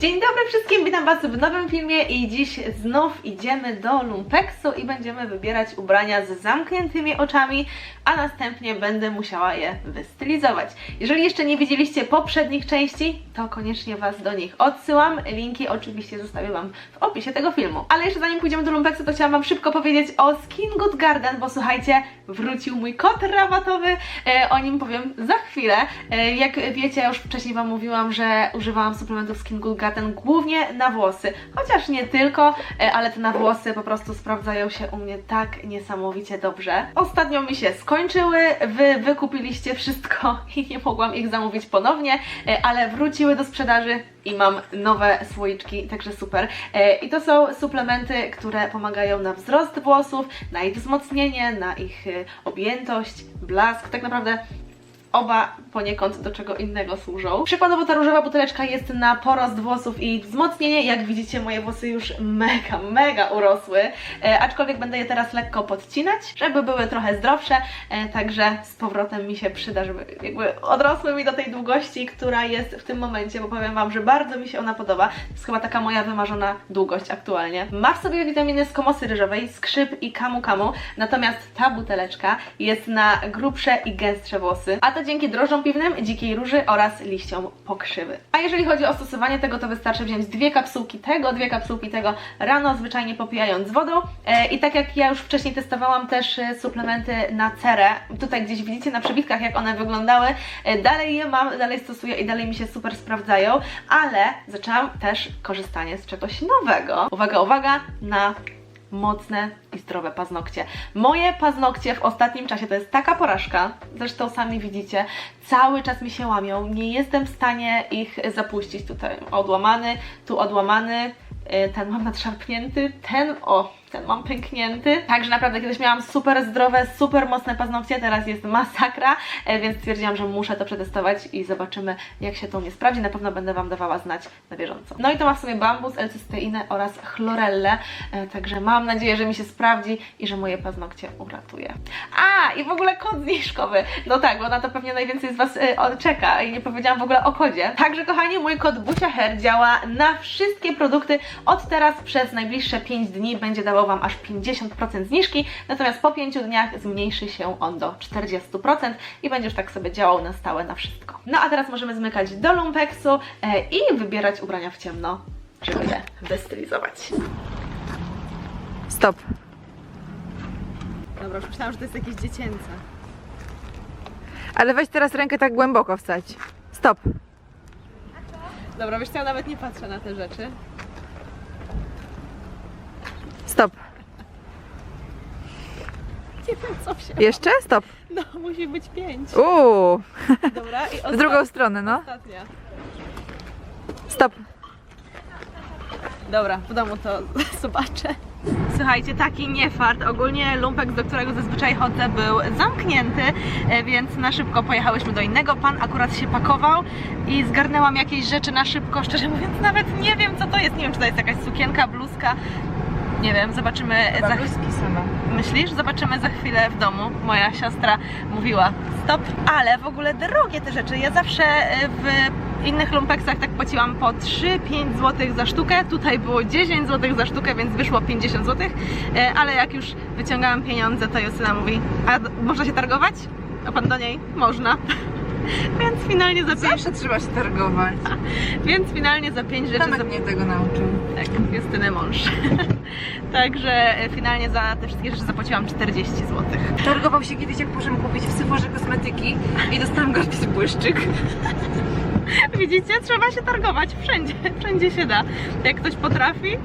Dzień dobry wszystkim, witam Was w nowym filmie i dziś znów idziemy do Lumpeksu i będziemy wybierać ubrania z zamkniętymi oczami, a następnie będę musiała je wystylizować. Jeżeli jeszcze nie widzieliście poprzednich części, to koniecznie Was do nich odsyłam. Linki oczywiście zostawię Wam w opisie tego filmu. Ale jeszcze zanim pójdziemy do Lumpeksu, to chciałam Wam szybko powiedzieć o Skin Good Garden, bo słuchajcie, wrócił mój kod rabatowy, e, o nim powiem za chwilę. E, jak wiecie, ja już wcześniej Wam mówiłam, że używałam suplementów Skin Good Garden głównie na włosy, chociaż nie tylko, e, ale te na włosy po prostu sprawdzają się u mnie tak niesamowicie dobrze. Ostatnio mi się skończyły, Wy wykupiliście wszystko i nie mogłam ich zamówić ponownie, e, ale wróciły do sprzedaży i mam nowe słoiczki, także super. E, I to są suplementy, które pomagają na wzrost włosów, na ich wzmocnienie, na ich objętość, blask, tak naprawdę Oba poniekąd do czego innego służą. Przykładowo ta różowa buteleczka jest na porost włosów i wzmocnienie. Jak widzicie, moje włosy już mega, mega urosły. E, aczkolwiek będę je teraz lekko podcinać, żeby były trochę zdrowsze. E, także z powrotem mi się przyda, żeby jakby odrosły mi do tej długości, która jest w tym momencie, bo powiem Wam, że bardzo mi się ona podoba. To jest chyba taka moja wymarzona długość aktualnie. Ma w sobie witaminy z komosy ryżowej, skrzyp i kamu kamu. Natomiast ta buteleczka jest na grubsze i gęstsze włosy. A to dzięki drożdżom piwnym, dzikiej róży oraz liściom pokrzywy. A jeżeli chodzi o stosowanie tego, to wystarczy wziąć dwie kapsułki tego, dwie kapsułki tego rano, zwyczajnie popijając wodą. E, I tak jak ja już wcześniej testowałam też e, suplementy na cerę, tutaj gdzieś widzicie na przebitkach, jak one wyglądały, e, dalej je mam, dalej stosuję i dalej mi się super sprawdzają, ale zaczęłam też korzystanie z czegoś nowego. Uwaga, uwaga, na mocne i zdrowe paznokcie. Moje paznokcie w ostatnim czasie to jest taka porażka, zresztą sami widzicie, cały czas mi się łamią, nie jestem w stanie ich zapuścić. Tutaj odłamany, tu odłamany, y, ten mam nadszarpnięty, ten o, ten mam pęknięty. Także naprawdę kiedyś miałam super zdrowe, super mocne paznokcie, teraz jest masakra, e, więc stwierdziłam, że muszę to przetestować i zobaczymy jak się to mnie sprawdzi. Na pewno będę Wam dawała znać na bieżąco. No i to ma w sobie bambus, L-cysteinę oraz chlorellę, e, także mam nadzieję, że mi się sprawdzi i że moje paznokcie uratuje. A, i w ogóle kod zniżkowy. No tak, bo na to pewnie najwięcej z Was e, czeka i nie powiedziałam w ogóle o kodzie. Także kochani, mój kod BuciaHair działa na wszystkie produkty. Od teraz przez najbliższe 5 dni będzie dawał Wam aż 50% zniżki, natomiast po 5 dniach zmniejszy się on do 40% i będzie już tak sobie działał na stałe na wszystko. No a teraz możemy zmykać do lumpeksu e, i wybierać ubrania w ciemno, żeby je wystylizować. Stop. Dobra, już myślałam, że to jest jakieś dziecięce. Ale weź teraz rękę tak głęboko wstać. Stop. Dobra, wiesz co, ja nawet nie patrzę na te rzeczy. Stop. Nie wiem, co się... Jeszcze? Stop. No, musi być pięć. Uuu. Dobra, i W drugą stronę, no. ostatnia. Stop. Dobra, w domu to zobaczę. Słuchajcie, taki niefart. Ogólnie lumpek, do którego zazwyczaj chodzę, był zamknięty, e, więc na szybko pojechałyśmy do innego. Pan akurat się pakował i zgarnęłam jakieś rzeczy na szybko. Szczerze mówiąc, nawet nie wiem, co to jest. Nie wiem, czy to jest jakaś sukienka, bluzka. Nie wiem, zobaczymy za sama. Myślisz? Zobaczymy za chwilę w domu. Moja siostra mówiła stop, ale w ogóle drogie te rzeczy. Ja zawsze e, w innych lumpeksach tak płaciłam po 3-5 zł za sztukę. Tutaj było 10 zł za sztukę, więc wyszło 50 zł. E, Ale jak już wyciągałam pieniądze, to Justyna mówi, a można się targować? A pan do niej? Można. Więc finalnie za 5, Zawsze trzeba się targować. więc finalnie za 5 rzeczy za mnie tego nauczył. tak, Justyny mąż. Także e, finalnie za te wszystkie rzeczy zapłaciłam 40 zł. Targował się kiedyś, jak poszedłem kupić w Sephorze kosmetyki i dostałam gratis błyszczyk. Widzicie, trzeba się targować wszędzie, wszędzie się da. Jak ktoś potrafi,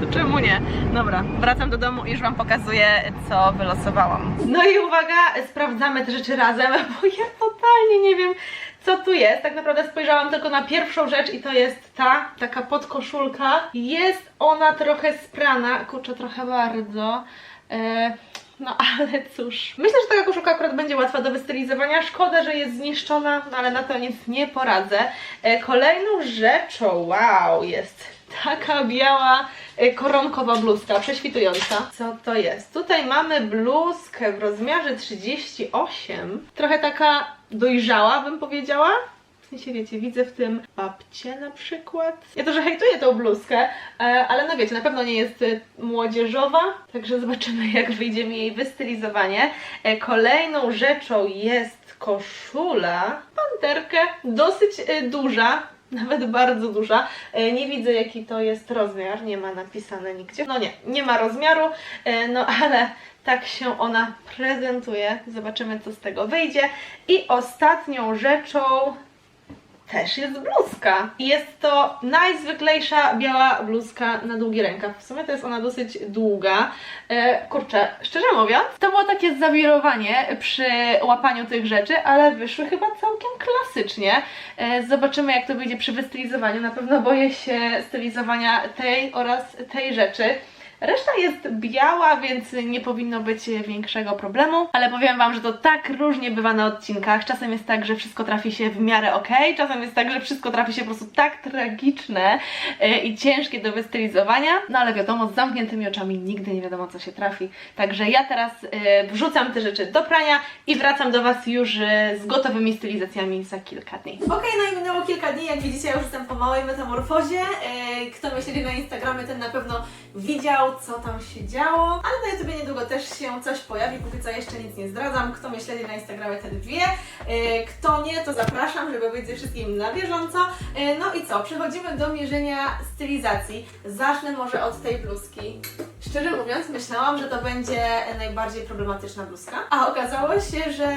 to czemu nie? Dobra, wracam do domu i już Wam pokazuję, co wylosowałam. No i uwaga, sprawdzamy te rzeczy razem, bo ja totalnie nie wiem, co tu jest. Tak naprawdę spojrzałam tylko na pierwszą rzecz i to jest ta, taka podkoszulka. Jest ona trochę sprana, kurczę, trochę bardzo. E, no ale cóż. Myślę, że taka koszulka akurat będzie łatwa do wystylizowania. Szkoda, że jest zniszczona, no ale na to nic nie poradzę. E, Kolejną rzeczą, wow, jest taka biała e, koronkowa bluzka, prześwitująca. Co to jest? Tutaj mamy bluzkę w rozmiarze 38. Trochę taka dojrzała, bym powiedziała. W sensie wiecie, widzę w tym babcię na przykład. Ja to, że hejtuję tą bluzkę, e, ale no wiecie, na pewno nie jest e, młodzieżowa, także zobaczymy jak wyjdzie mi jej wystylizowanie. Kolejną rzeczą jest koszula, panterkę, dosyć duża, nawet bardzo duża. E, Nie widzę jaki to jest rozmiar, nie ma napisane nigdzie. No nie, nie ma rozmiaru, e, no ale tak się ona prezentuje. Zobaczymy co z tego wyjdzie. I ostatnią rzeczą też jest bluzka. Jest to najzwyklejsza biała bluzka na długi rękaw. W sumie to jest ona dosyć długa. E, kurczę, szczerze mówiąc, to było takie zawirowanie przy łapaniu tych rzeczy, ale wyszły chyba całkiem klasycznie. E, zobaczymy jak to wyjdzie przy wystylizowaniu. Na pewno boję się stylizowania tej oraz tej rzeczy. Reszta jest biała, więc nie powinno być większego problemu, ale powiem Wam, że to tak różnie bywa na odcinkach. Czasem jest tak, że wszystko trafi się w miarę ok, czasem jest tak, że wszystko trafi się po prostu tak tragiczne e, i ciężkie do wystylizowania, no ale wiadomo, z zamkniętymi oczami nigdy nie wiadomo, co się trafi. Także ja teraz e, wrzucam te rzeczy do prania i wracam do Was już e, z gotowymi stylizacjami za kilka dni. Okej, no i minęło kilka dni, jak widzicie, ja już jestem po małej metamorfozie. Kto mnie śledzi na Instagramie, ten na pewno widział, co tam się działo. Ale na YouTubie niedługo też się coś pojawi, póki co jeszcze nic nie zdradzam. Kto mnie śledzi na Instagramie, ten wie. E, Kto nie, to zapraszam, żeby być ze wszystkim na bieżąco. E, No i co, przechodzimy do mierzenia stylizacji. Zacznę może od tej bluzki. Szczerze mówiąc, myślałam, że to będzie najbardziej problematyczna bluzka, a okazało się, że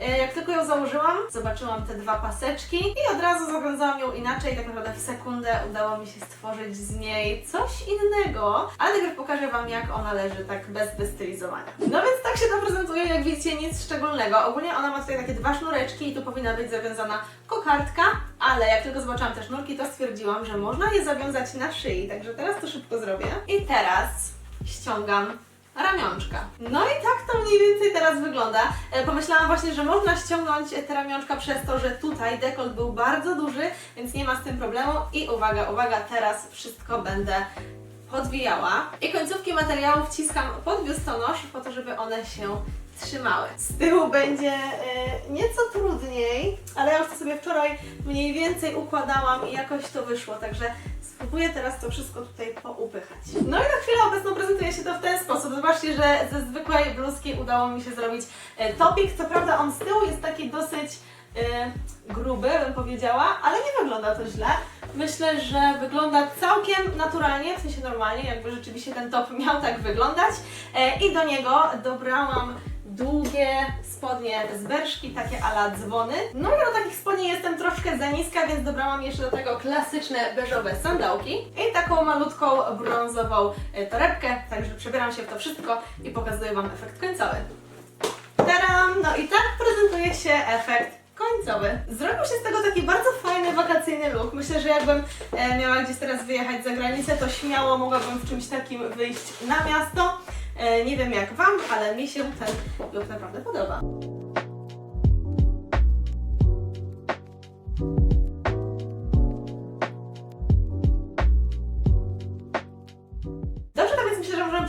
Jak tylko ją założyłam, zobaczyłam te dwa paseczki i od razu zawiązałam ją inaczej. Tak naprawdę w sekundę udało mi się stworzyć z niej coś innego. Ale najpierw pokażę Wam, jak ona leży tak bez wystylizowania. No więc tak się to prezentuje, jak widzicie, nic szczególnego. Ogólnie ona ma tutaj takie dwa sznureczki i tu powinna być zawiązana kokardka, ale jak tylko zobaczyłam te sznurki, to stwierdziłam, że można je zawiązać na szyi. Także teraz to szybko zrobię. I teraz ściągam ramionczka. No i tak to mniej więcej teraz wygląda. E, Pomyślałam właśnie, że można ściągnąć te ramionczka przez to, że tutaj dekolt był bardzo duży, więc nie ma z tym problemu. I uwaga, uwaga, teraz wszystko będę podwijała. I końcówki materiału wciskam pod biustonosz po to, żeby one się trzymały. Z tyłu będzie e, nieco trudniej, ale ja już to sobie wczoraj mniej więcej układałam i jakoś to wyszło, także spróbuję teraz to wszystko tutaj poupychać. No i na chwilę obecną prezentuje się to w ten sposób. Zobaczcie, że ze zwykłej bluzki udało mi się zrobić e, topik. Co prawda on z tyłu jest taki dosyć e, gruby, bym powiedziała, ale nie wygląda to źle. Myślę, że wygląda całkiem naturalnie, w sensie normalnie, jakby rzeczywiście ten top miał tak wyglądać. E, I do niego dobrałam długie spodnie z berszki, takie ala dzwony. No i do takich spodni jestem troszkę za niska, więc dobrałam jeszcze do tego klasyczne beżowe sandałki i taką malutką brązową e, torebkę, także przebieram się w to wszystko i pokazuję Wam efekt końcowy. Taram! No i tak prezentuje się efekt końcowy. Zrobił się z tego taki bardzo fajny wakacyjny look. Myślę, że jakbym e, miała gdzieś teraz wyjechać za granicę, to śmiało mogłabym w czymś takim wyjść na miasto. E, nie wiem jak Wam, ale mi się ten look naprawdę podoba.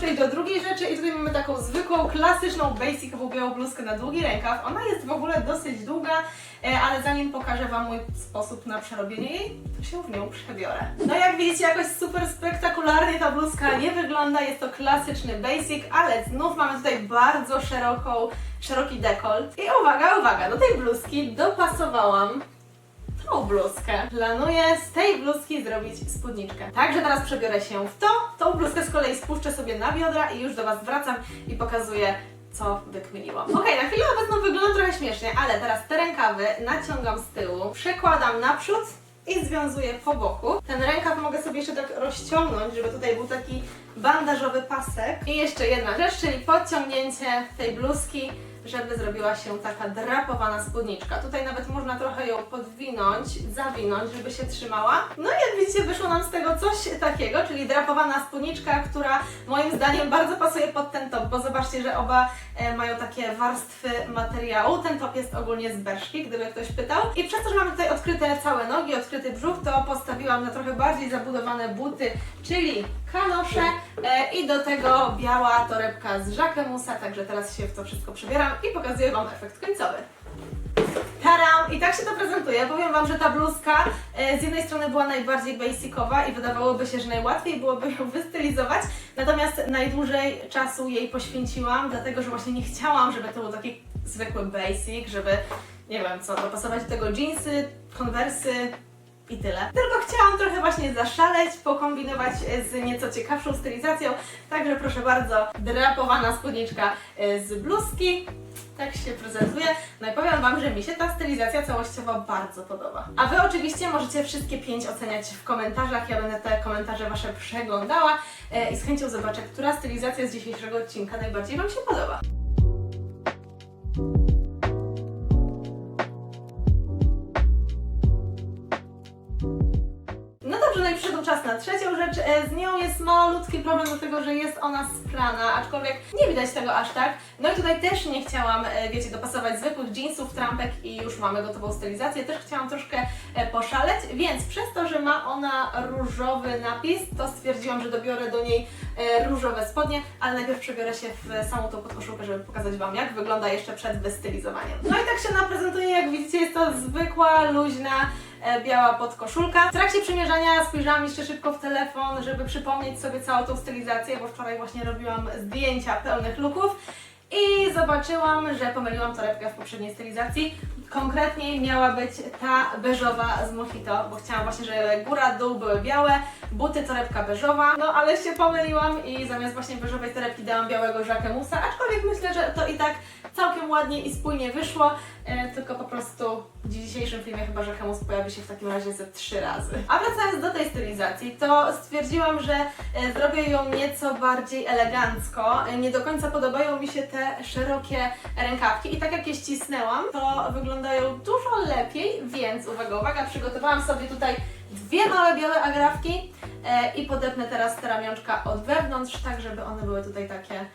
Przejść do drugiej rzeczy i tutaj mamy taką zwykłą, klasyczną, basicową białą bluzkę na długi rękaw. Ona jest w ogóle dosyć długa, e, ale zanim pokażę Wam mój sposób na przerobienie jej, to się w nią przebiorę. No jak widzicie, jakoś super spektakularnie ta bluzka nie wygląda, jest to klasyczny basic, ale znów mamy tutaj bardzo szeroką, szeroki dekolt. I uwaga, uwaga, do tej bluzki dopasowałam tą bluzkę. Planuję z tej bluzki zrobić spódniczkę. Także teraz przebiorę się w to. Tą bluzkę z kolei spuszczę sobie na biodra i już do Was wracam i pokazuję co wykminiłam. Ok, na chwilę obecną wygląda trochę śmiesznie, ale teraz te rękawy naciągam z tyłu, przekładam naprzód i związuję po boku. Ten rękaw mogę sobie jeszcze tak rozciągnąć, żeby tutaj był taki bandażowy pasek. I jeszcze jedna rzecz, czyli podciągnięcie tej bluzki żeby zrobiła się taka drapowana spódniczka. Tutaj nawet można trochę ją podwinąć, zawinąć, żeby się trzymała. No i jak widzicie, wyszło nam z tego coś takiego, czyli drapowana spódniczka, która moim zdaniem bardzo pasuje pod ten top, bo zobaczcie, że oba e, mają takie warstwy materiału. Ten top jest ogólnie z berszki, gdyby ktoś pytał. I przez to, że mamy tutaj odkryte całe nogi, odkryty brzuch, to postawiłam na trochę bardziej zabudowane buty, czyli kalosze e, i do tego biała torebka z Jacquemusa, także teraz się w to wszystko przebieram i pokazuję Wam efekt końcowy. Ta Taram! I tak się to prezentuje. Powiem Wam, że ta bluzka e, z jednej strony była najbardziej basicowa i wydawałoby się, że najłatwiej byłoby ją wystylizować, natomiast najdłużej czasu jej poświęciłam, dlatego że właśnie nie chciałam, żeby to był taki zwykły basic, żeby, nie wiem co, dopasować do tego jeansy, konwersy, i tyle. Tylko chciałam trochę właśnie zaszaleć, pokombinować z nieco ciekawszą stylizacją. Także proszę bardzo, drapowana spódniczka e, z bluzki. Tak się prezentuje. No i powiem Wam, że mi się ta stylizacja całościowo bardzo podoba. A Wy oczywiście możecie wszystkie pięć oceniać w komentarzach. Ja będę te komentarze Wasze przeglądała e, i z chęcią zobaczę, która stylizacja z dzisiejszego odcinka najbardziej Wam się podoba. I przyszedł czas na trzecią rzecz. E, Z nią jest malutki problem, dlatego że jest ona sprana, aczkolwiek nie widać tego aż tak. No i tutaj też nie chciałam, e, wiecie, dopasować zwykłych jeansów, trampek i już mamy gotową stylizację. Też chciałam troszkę e, poszaleć, więc przez to, że ma ona różowy napis, to stwierdziłam, że dobiorę do niej różowe spodnie, ale najpierw przebiorę się w samą tą podkoszulkę, żeby pokazać Wam, jak wygląda jeszcze przed wystylizowaniem. No i tak się naprezentuje, jak widzicie, jest to zwykła, luźna, biała podkoszulka. W trakcie przymierzania spojrzałam jeszcze szybko w telefon, żeby przypomnieć sobie całą tą stylizację, bo wczoraj właśnie robiłam zdjęcia pełnych looków i zobaczyłam, że pomyliłam torebkę w poprzedniej stylizacji. Konkretniej miała być ta beżowa z Mojito, bo chciałam właśnie, żeby góra, dół były białe, buty, torebka beżowa, no ale się pomyliłam i zamiast właśnie beżowej torebki dałam białego Jacquemusa, aczkolwiek myślę, że to i tak całkiem ładnie i spójnie wyszło, e, tylko po prostu w dzisiejszym filmie chyba Jacquemus pojawi się w takim razie ze trzy razy. A wracając do tej stylizacji, to stwierdziłam, że e, zrobię ją nieco bardziej elegancko. E, Nie do końca podobają mi się te szerokie rękawki. I tak jak je ścisnęłam, to wyglądają dużo lepiej, więc uwaga, uwaga, przygotowałam sobie tutaj dwie małe białe agrafki e, i podepnę teraz te ramionczka od wewnątrz, tak żeby one były tutaj takie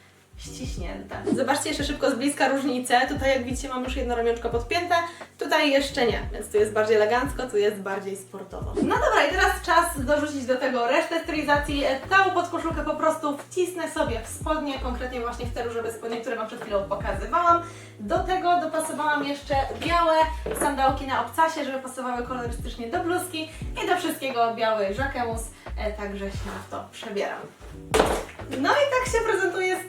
ściśnięte. Zobaczcie jeszcze szybko z bliska różnicę. Tutaj jak widzicie mam już jedno ramionczko podpięte, tutaj jeszcze nie, więc tu jest bardziej elegancko, tu jest bardziej sportowo. No dobra i teraz czas dorzucić do tego resztę stylizacji. Tą podkoszulkę po prostu wcisnę sobie w spodnie, konkretnie właśnie w te różowe spodnie, które Wam przed chwilą pokazywałam. Do tego dopasowałam jeszcze białe sandałki na obcasie, żeby pasowały kolorystycznie do bluzki i do wszystkiego biały Jacquemus, e, także się w to przebieram. No i tak się prezentuje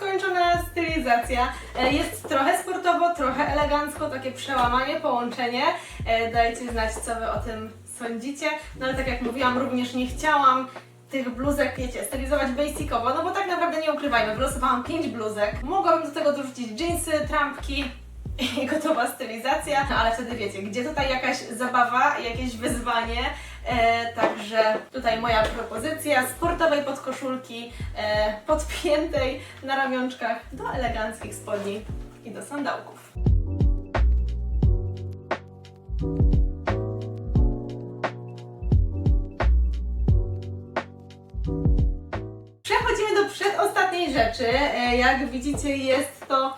skończona stylizacja. E, Jest trochę sportowo, trochę elegancko, takie przełamanie, połączenie. E, Dajcie znać, co Wy o tym sądzicie. No ale tak jak mówiłam, również nie chciałam tych bluzek, wiecie, stylizować basicowo, no bo tak naprawdę nie ukrywajmy, wylosowałam 5 bluzek. Mogłabym do tego dorzucić jeansy, trampki, i gotowa stylizacja, no ale wtedy wiecie, gdzie tutaj jakaś zabawa, jakieś wyzwanie, e, także tutaj moja propozycja sportowej podkoszulki, e, podpiętej na ramionczkach do eleganckich spodni i do sandałków. Przechodzimy do przedostatniej rzeczy. E, Jak widzicie, jest to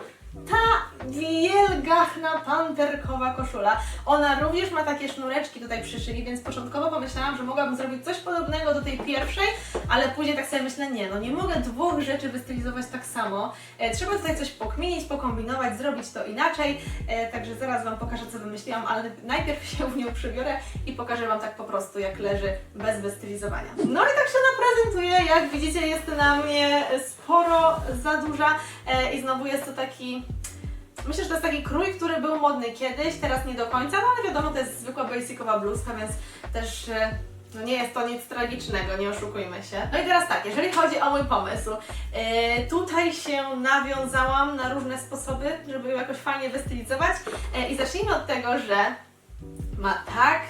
wielgachna panterkowa koszula. Ona również ma takie sznureczki tutaj przy szyi, więc początkowo pomyślałam, że mogłabym zrobić coś podobnego do tej pierwszej, ale później tak sobie myślę, nie no, nie mogę dwóch rzeczy wystylizować tak samo. E, trzeba tutaj coś pokminić, pokombinować, zrobić to inaczej. E, także zaraz Wam pokażę, co wymyśliłam, ale najpierw się w nią przebiorę i pokażę Wam tak po prostu, jak leży bez wystylizowania. No i tak się naprezentuje. Jak widzicie, jest na mnie sporo za duża e, i znowu jest to taki Myślę, że to jest taki krój, który był modny kiedyś, teraz nie do końca, no ale wiadomo, to jest zwykła basicowa bluzka, więc też e, no nie jest to nic tragicznego, nie oszukujmy się. No i teraz tak, jeżeli chodzi o mój pomysł, e, tutaj się nawiązałam na różne sposoby, żeby ją jakoś fajnie wystylizować e, i zacznijmy od tego, że ma tak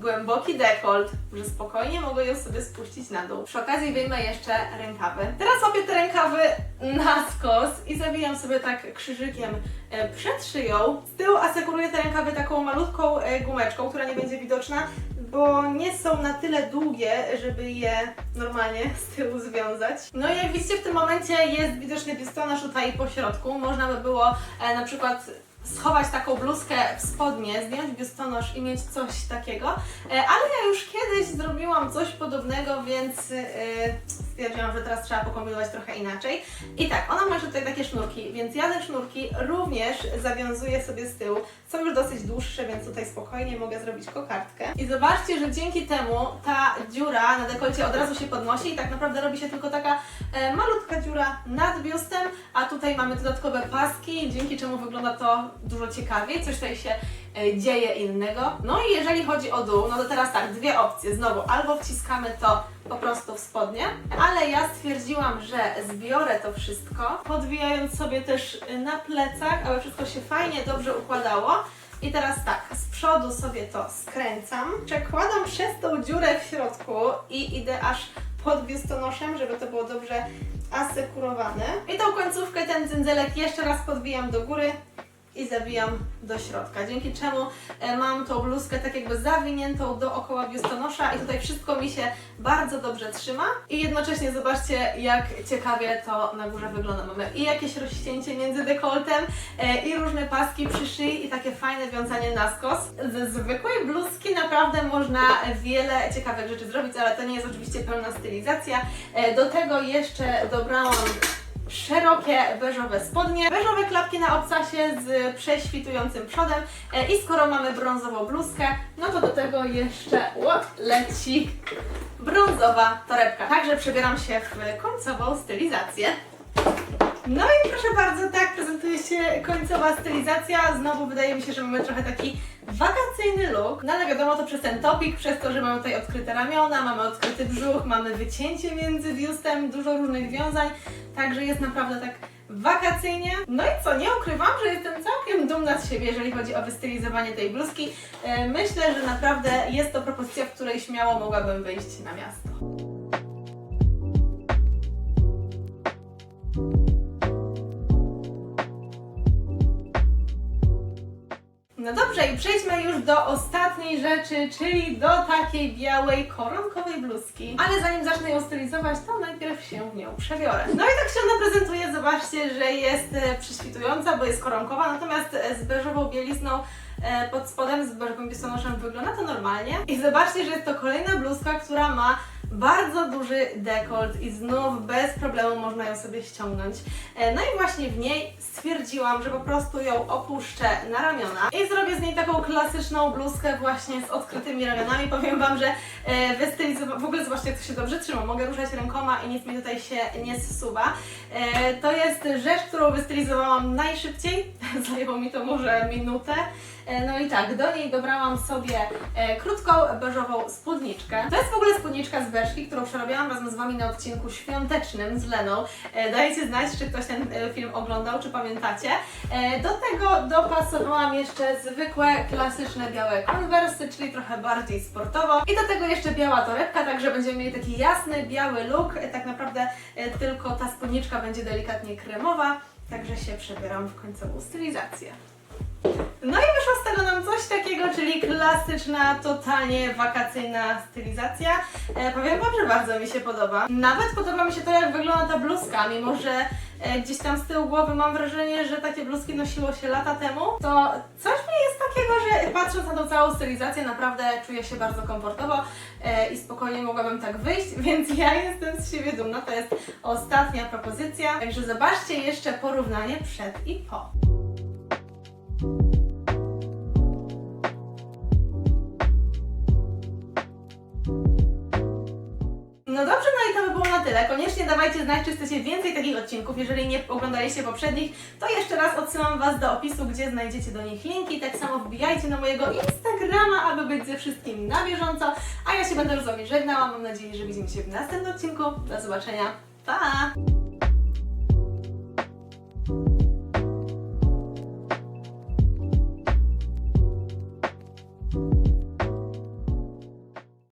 głęboki dekolt, że spokojnie mogę ją sobie spuścić na dół. Przy okazji wyjmę jeszcze rękawy. Teraz łapię te rękawy na skos i zawijam sobie tak krzyżykiem e, przed szyją. Z tyłu asekuruję te rękawy taką malutką e, gumeczką, która nie będzie widoczna, bo nie są na tyle długie, żeby je normalnie z tyłu związać. No i jak widzicie w tym momencie jest widoczny biustonosz tutaj po środku. Można by było e, na przykład schować taką bluzkę w spodnie, zdjąć biustonosz i mieć coś takiego, E, ale ja już kiedyś zrobiłam coś podobnego, więc e, stwierdziłam, że teraz trzeba pokombinować trochę inaczej. I tak, ona ma jeszcze tutaj takie sznurki, więc ja te sznurki również zawiązuję sobie z tyłu. Są już dosyć dłuższe, więc tutaj spokojnie mogę zrobić kokardkę. I zobaczcie, że dzięki temu ta dziura na dekolcie od razu się podnosi i tak naprawdę robi się tylko taka e, malutka dziura nad biustem, a tutaj mamy dodatkowe paski, dzięki czemu wygląda to dużo ciekawiej, coś tutaj się e, dzieje innego. No i jeżeli chodzi o dół, no to teraz tak, dwie opcje. Znowu, albo wciskamy to po prostu w spodnie, ale ja stwierdziłam, że zbiorę to wszystko, podwijając sobie też na plecach, aby wszystko się fajnie, dobrze układało. I teraz tak, z przodu sobie to skręcam, przekładam przez tą dziurę w środku i idę aż pod biustonoszem, żeby to było dobrze asekurowane. I tą końcówkę, ten cyndzelek jeszcze raz podbijam do góry i zawijam do środka, dzięki czemu e, mam tą bluzkę tak jakby zawiniętą dookoła biustonosza i tutaj wszystko mi się bardzo dobrze trzyma i jednocześnie zobaczcie jak ciekawie to na górze wygląda. Mamy i jakieś rozcięcie między dekoltem e, i różne paski przy szyi i takie fajne wiązanie na skos. Ze zwykłej bluzki naprawdę można wiele ciekawych rzeczy zrobić, ale to nie jest oczywiście pełna stylizacja. E, Do tego jeszcze dobrałam szerokie beżowe spodnie, beżowe klapki na obcasie z prześwitującym przodem e, i skoro mamy brązową bluzkę, no to do tego jeszcze o, leci brązowa torebka. Także przebieram się w końcową stylizację. No i proszę bardzo, tak prezentuje się końcowa stylizacja. Znowu wydaje mi się, że mamy trochę taki wakacyjny look. No ale wiadomo to przez ten topik, przez to, że mamy tutaj odkryte ramiona, mamy odkryty brzuch, mamy wycięcie między biustem, dużo różnych wiązań. Także jest naprawdę tak wakacyjnie. No i co, nie ukrywam, że jestem całkiem dumna z siebie, jeżeli chodzi o wystylizowanie tej bluzki. E, Myślę, że naprawdę jest to propozycja, w której śmiało mogłabym wyjść na miasto. No dobrze, i przejdźmy już do ostatniej rzeczy, czyli do takiej białej koronkowej bluzki. Ale zanim zacznę ją stylizować, to najpierw się w nią przebiorę. No i tak się ona prezentuje, zobaczcie, że jest e, prześwitująca, bo jest koronkowa, natomiast e, z beżową bielizną e, pod spodem, z beżowym biustonoszem wygląda to normalnie. I zobaczcie, że jest to kolejna bluzka, która ma bardzo duży dekolt i znów bez problemu można ją sobie ściągnąć. E, No i właśnie w niej stwierdziłam, że po prostu ją opuszczę na ramiona i zrobię z niej taką klasyczną bluzkę właśnie z odkrytymi ramionami. Powiem Wam, że e, wystylizowa- w ogóle zobaczcie jak to się dobrze trzyma. Mogę ruszać rękoma i nic mi tutaj się nie zsuwa. E, To jest rzecz, którą wystylizowałam najszybciej. Zajęło mi to może minutę. E, No i tak, do niej dobrałam sobie e, krótką beżową spódniczkę. To jest w ogóle spódniczka z Berszki, którą przerobiłam razem z Wami na odcinku świątecznym z Leną. E, Dajcie znać, czy ktoś ten film oglądał, czy pamiętacie. Do tego dopasowałam jeszcze zwykłe, klasyczne białe konwersy, czyli trochę bardziej sportowo. I do tego jeszcze biała torebka, także będziemy mieli taki jasny, biały look. Tak naprawdę tylko ta spódniczka będzie delikatnie kremowa, także się przebieram w końcową stylizację. No i tego nam coś takiego, czyli klasyczna, totalnie wakacyjna stylizacja. E, powiem Wam, że bardzo mi się podoba. Nawet podoba mi się to, jak wygląda ta bluzka, mimo że e, gdzieś tam z tyłu głowy mam wrażenie, że takie bluzki nosiło się lata temu, to coś mi jest takiego, że patrząc na tą całą stylizację, naprawdę czuję się bardzo komfortowo e, i spokojnie mogłabym tak wyjść, więc ja jestem z siebie dumna. To jest ostatnia propozycja. Także zobaczcie jeszcze porównanie przed i po. Koniecznie dawajcie znać, czy chcecie więcej takich odcinków. Jeżeli nie oglądaliście poprzednich, to jeszcze raz odsyłam Was do opisu, gdzie znajdziecie do nich linki. Tak samo wbijajcie na mojego Instagrama, aby być ze wszystkim na bieżąco. A ja się będę już z Wami żegnała. Mam nadzieję, że widzimy się w następnym odcinku. Do zobaczenia. Pa!